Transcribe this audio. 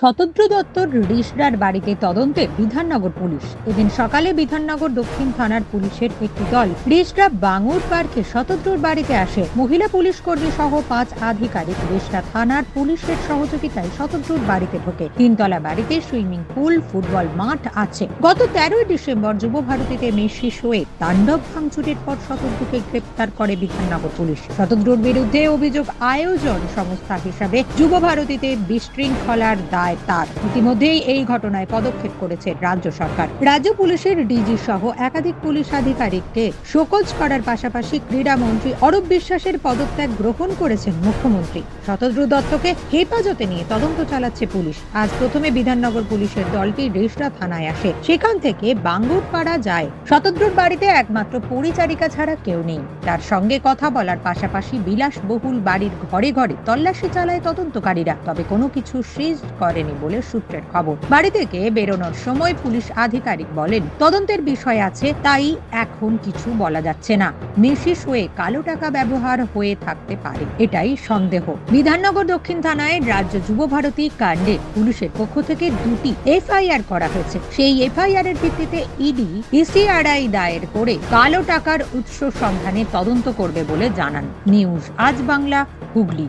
শতদ্র দত্তর রিশরার বাড়িতে তদন্তে বিধাননগর পুলিশ। এদিন সকালে বিধাননগর দক্ষিণ থানার পুলিশের একটি দল রিশরা বাঙুর পার্কে শতদ্রর বাড়িতে আসে। মহিলা পুলিশ কর্মী সহ পাঁচ আধিকারিক রিশরা থানার পুলিশের সহযোগিতায় শতদ্রর বাড়িতে ঢোকে। তিনতলা বাড়িতে সুইমিং পুল, ফুটবল মাঠ আছে। গত তেরোই ডিসেম্বর যুব ভারতীতে মেসি শোয়ে তাণ্ডব ভাঙচুরের পর শতদ্রকে গ্রেপ্তার করে বিধাননগর পুলিশ। শতদ্রর বিরুদ্ধে অভিযোগ আয়োজন সংস্থা হিসাবে যুব ভারতীতে বিশৃঙ্খলার দায় তার। ইতিমধ্যেই এই ঘটনায় পদক্ষেপ করেছে রাজ্য সরকার। রাজ্য পুলিশের ডিজি সহ একাধিক পুলিশ আধিকারিককে শোকজ করার পাশাপাশি ক্রীড়ামন্ত্রী অরূপ বিশ্বাসের পদত্যাগ গ্রহণ করেছেন মুখ্যমন্ত্রী। শতদ্রু দত্তকে হেফাজতে নিয়ে তদন্ত চালাচ্ছে পুলিশ। আজ প্রথমে বিধাননগর পুলিশের দলটি রেশরা থানায় আসে। সেখান থেকে বাঙ্গুরপাড়া যায়। শতদ্রুর বাড়িতে একমাত্র পরিচারিকা ছাড়া কেউ নেই। তার সঙ্গে কথা বলার পাশাপাশি বিলাসবহুল বাড়ির ঘরে ঘরে তল্লাশি চালায় তদন্তকারীরা। তবে কোনো কিছু সিজ করেনি বলে সূত্রের খবর। বাড়ি থেকে বেরোনোর সময় পুলিশ আধিকারিক বলেন, তদন্তের বিষয় আছে, তাই এখন কিছু বলা যাচ্ছে না। মেশিস হয়ে কালো টাকা ব্যবহার হয়ে থাকতে পারে, এটাই সন্দেহ। বিধাননগর দক্ষিণ থানায় রাজ্য যুব ভারতী কাণ্ডে পুলিশের পক্ষ থেকে দুটি এফআইআর করা হয়েছে। সেই এফআইআর এর ভিত্তিতে ইডি, ইসিআরআই দায়ের করে কালো টাকার উৎস সন্ধানে তদন্ত করবে বলে জানান। নিউজ, আজ বাংলা, হুগলি।